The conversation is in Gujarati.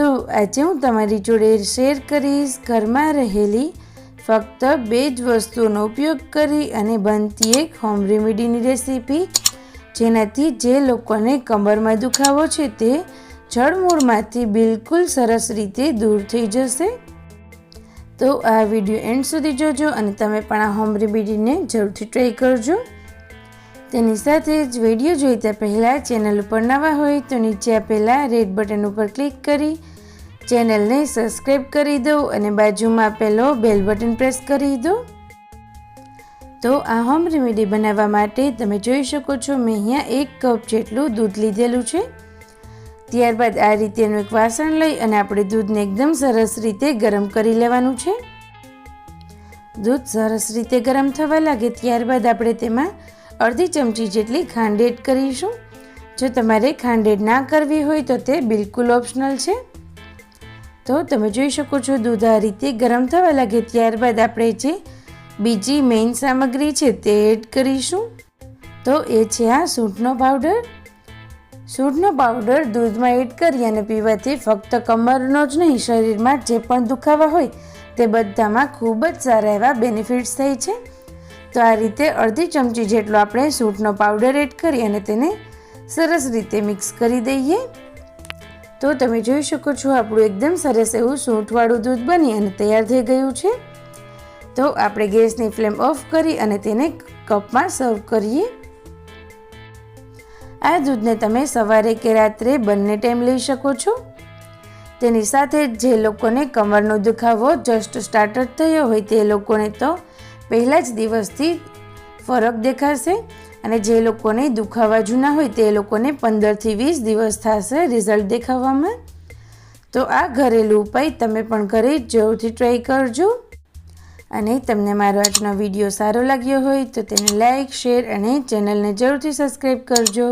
તો આજે હું તમારી જોડે શેર કરીશ, ઘરમાં રહેલી ફક્ત બે જ વસ્તુઓનો ઉપયોગ કરી અને બનતી એક હોમ રેમેડીની રેસીપી જેનાથી જે લોકોને કમરમાં દુખાવો છે તે જળમૂળમાંથી બિલકુલ સરસ રીતે દૂર થઈ જશે. તો આ વીડિયો એન્ડ સુધી જોજો અને તમે પણ આ હોમ રેમેડીને જરૂરથી ટ્રાય કરજો. તેની સાથે જ વીડિયો જોઈતા પહેલાં ચેનલ ઉપર નવા હોય તો નીચે આપેલા રેડ બટન ઉપર ક્લિક કરી ચેનલને સબસ્ક્રાઈબ કરી દો અને બાજુમાં આપેલો બેલ બટન પ્રેસ કરી દો. તો આ હોમ રેમેડી બનાવવા માટે તમે જોઈ શકો છો મેં અહીંયા એક કપ જેટલું દૂધ લીધેલું છે. ત્યારબાદ આ રીતેનું એક વાસણ લઈ અને આપણે દૂધને એકદમ સરસ રીતે ગરમ કરી લેવાનું છે. દૂધ સરસ રીતે ગરમ થવા લાગે ત્યારબાદ આપણે તેમાં અડધી ચમચી જેટલી ખાંડ એડ કરીશું. જો તમારે ખાંડ એડ ના કરવી હોય તો તે બિલકુલ ઓપ્શનલ છે. તો તમે જોઈ શકો છો દૂધ આ રીતે ગરમ થવા લાગે ત્યારબાદ આપણે જે બીજી મેઇન સામગ્રી છે તે એડ કરીશું. તો એ છે આ સૂંઠનો પાવડર. સૂંઠનો પાવડર દૂધમાં એડ કરી અને પીવાથી ફક્ત કમરનો જ નહીં, શરીરમાં જે પણ દુખાવા હોય તે બધામાં ખૂબ જ સારા એવા બેનિફિટ્સ થાય છે. તો આ રીતે અડધી ચમચી જેટલો આપણે સૂંઠનો પાવડર એડ કરી અને તેને સરસ રીતે મિક્સ કરી દઈએ. તો તમે જોઈ શકો છો, આપણું એકદમ સરસ એવું સૂંઠવાળું દૂધ બની અને તૈયાર થઈ ગયું છે. તો આપણે ગેસની ફ્લેમ ઓફ કરી અને તેને કપમાં સર્વ કરીએ. આ દૂધને તમે સવારે કે રાત્રે બંને ટાઈમ લઈ શકો છો. તેની સાથે જે લોકોને કમરનો દુખાવો જસ્ટ સ્ટાર્ટ થયો હોય તે લોકોને તો પહેલાં જ દિવસથી ફરક દેખાશે અને જે લોકોને દુખાવા જૂના હોય તે લોકોને પંદરથી વીસ દિવસ થશે રિઝલ્ટ દેખાવામાં. તો આ ઘરેલું ઉપાય તમે પણ ઘરે જરૂરથી ટ્રાય કરજો. અને તમને મારો આજનો વીડિયો સારો લાગ્યો હોય તો તેને લાઇક શેર અને ચેનલને જરૂરથી સબસ્ક્રાઈબ કરજો.